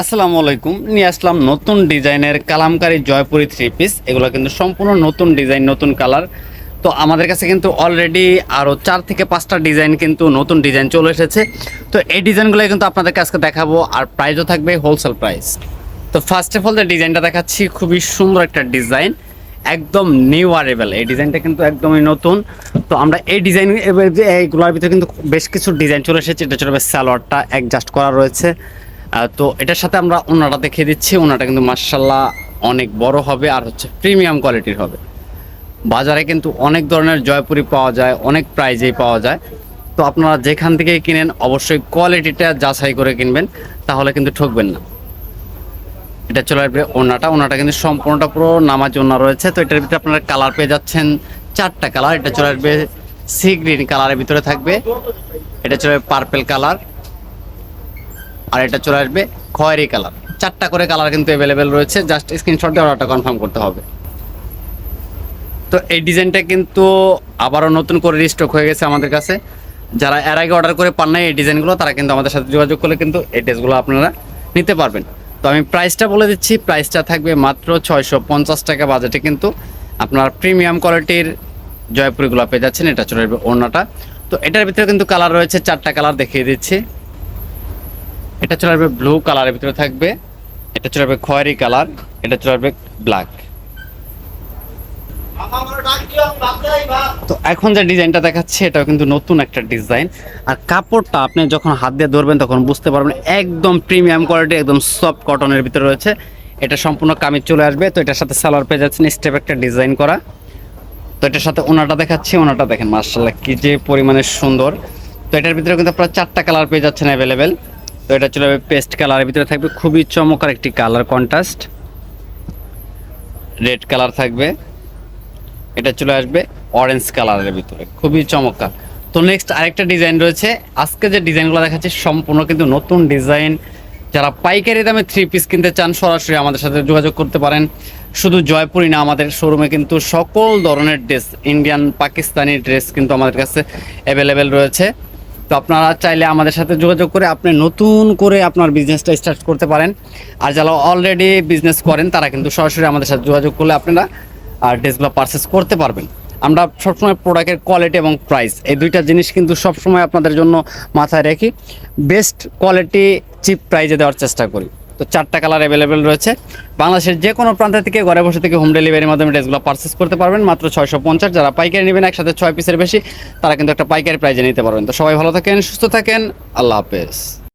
আসসালামু আলাইকুম। নিয়ে আসলাম নতুন ডিজাইনের কালামকারী জয়পুরি থ্রি পিস এগুলো কিন্তু সম্পূর্ণ নতুন ডিজাইন, নতুন কালার। তো আমাদের কাছে কিন্তু অলরেডি আরও চার থেকে পাঁচটা ডিজাইন কিন্তু নতুন ডিজাইন চলে এসেছে। তো এই ডিজাইনগুলো কিন্তু আপনাদেরকে আজকে দেখাবো, আর প্রাইসও থাকবে হোলসেল প্রাইস তো ফার্স্ট অফ অল যে ডিজাইনটা দেখাচ্ছি, খুবই সুন্দর একটা ডিজাইন। একদম নিউ আরেবেল এই ডিজাইনটা কিন্তু একদমই নতুন। তো আমরা এই ডিজাইন এইগুলোর ভিতরে কিন্তু বেশ কিছু ডিজাইন চলে এসেছে। এটা চলে স্যালোয়ারটা অ্যাডজাস্ট করা রয়েছে। তো এটার সাথে আমরা ওনাটা দেখিয়ে দিচ্ছি। ওনাটা কিন্তু মার্শাল্লাহ অনেক বড় হবে আর হচ্ছে প্রিমিয়াম কোয়ালিটির হবে। বাজারে কিন্তু অনেক ধরনের জয়পুরি পাওয়া যায়, অনেক প্রাইজেই পাওয়া যায়। তো আপনারা যেখান থেকে কিনেন, অবশ্যই কোয়ালিটিটা যাচাই করে কিনবেন, তাহলে কিন্তু ঠকবেন না। এটা চলে আসবে ওনাটা। ওনাটা কিন্তু সম্পূর্ণটা পুরো নামাজ ওনা রয়েছে। তো এটার ভিতরে আপনারা কালার পেয়ে যাচ্ছেন, চারটা কালার। এটা চলে আসবে সি গ্রিন কালারের ভিতরে থাকবে। এটা চলে পার্পেল কালার। আর এটা চলে আসবে খয়েরি কালার। চারটা করে কালার কিন্তু অ্যাভেলেবেল রয়েছে। জাস্ট স্ক্রিনশট দিয়ে অর্ডারটা কনফার্ম করতে হবে। তো এই ডিজাইনটা কিন্তু আবারও নতুন করে রিস্টক হয়ে গেছে আমাদের কাছে। যারা এর আগে অর্ডার করে পান নাই এই ডিজাইনগুলো, তারা কিন্তু আমাদের সাথে যোগাযোগ করলে কিন্তু এই ড্রেসগুলো আপনারা নিতে পারবেন। তো আমি প্রাইসটা বলে দিচ্ছি প্রাইসটা থাকবে মাত্র ছয়শো পঞ্চাশ টাকা বাজেটে কিন্তু আপনার প্রিমিয়াম কোয়ালিটির জয়পুরিগুলো পেয়ে যাচ্ছেন। এটা চলে আসবে ওড়নাটা। তো এটার ভিতরে কিন্তু কালার রয়েছে, চারটা কালার দেখিয়ে দিচ্ছি। এটা চলে আসবে ব্লু কালারের ভিতরে থাকবে। এটা চলে আসবে খয়েরি কালার এটা চলে আসবে ব্ল্যাক তো এখন যে ডিজাইনটা দেখাচ্ছে, এটাও কিন্তু নতুন একটা ডিজাইন আর কাপড়টা আপনি যখন হাত দিয়ে ধরবেন, তখন বুঝতে পারবেন একদম প্রিমিয়াম কোয়ালিটি একদম সফট কটনের ভিতরে রয়েছে। এটা সম্পূর্ণ কামিজ চলে আসবে। তো এটার সাথে সালোয়ার পেয়ে যাচ্ছেন স্টেপ একটা ডিজাইন করা। তো এটার সাথে ওনাটা দেখাচ্ছি, ওনাটা দেখেন মার্শাল্লাহ কি যে পরিমাণে সুন্দর। তো এটার ভিতরে কিন্তু আপনারা চারটা কালার পেয়ে যাচ্ছেন অ্যাভেলেবেল তো এটা চলে যাবে পেস্ট কালারের ভিতরে থাকবে খুবই চমৎকার একটি কালার কন্ট্রাস্ট। রেড কালার থাকবে। এটা চলে আসবে অরেঞ্জ কালারের ভিতরে, খুবই চমৎকার। তো নেক্সট আরেকটা ডিজাইন রয়েছে। আজকে যে ডিজাইনগুলো দেখাচ্ছি সম্পূর্ণ কিন্তু নতুন ডিজাইন যারা পাইকারি দামে থ্রি পিস কিনতে চান, সরাসরি আমাদের সাথে যোগাযোগ করতে পারেন। শুধু জয়পুরি না, আমাদের শোরুমে কিন্তু সকল ধরনের ড্রেস ইন্ডিয়ান পাকিস্তানি ড্রেস কিন্তু আমাদের কাছে অ্যাভেলেবেল রয়েছে। তো আপনারা চাইলে আমাদের সাথে যোগাযোগ করে আপনি নতুন করে আপনার বিজনেসটা স্টার্ট করতে পারেন। আর যারা অলরেডি বিজনেস করেন, তারা কিন্তু সরাসরি আমাদের সাথে যোগাযোগ করলে আপনারা আর ড্রেসগুলো পারচেস করতে পারবেন। আমরা সবসময় প্রোডাক্টের কোয়ালিটি এবং প্রাইস এই দুইটা জিনিস কিন্তু সবসময় আপনাদের জন্য মাথায় রেখি বেস্ট কোয়ালিটি চিপ প্রাইজে দেওয়ার চেষ্টা করি। তো চারটা কালার অ্যাভেলেবেল রয়েছে। বাংলাদেশের যে কোনো প্রান্ত থেকে ঘরে বসে থেকে হোম ডেলিভারির মাধ্যমে ড্রেসগুলো পারচেস করতে পারবেন। মাত্র ছয়শো পঞ্চাশ, যারা পাইকারি নেবেন একসাথে ছয় পিসের বেশি, তারা কিন্তু একটা পাইকারি প্রাইজে নিতে পারবেন। তো সবাই ভালো থাকেন, সুস্থ থাকেন, আল্লাহ হাফেজ।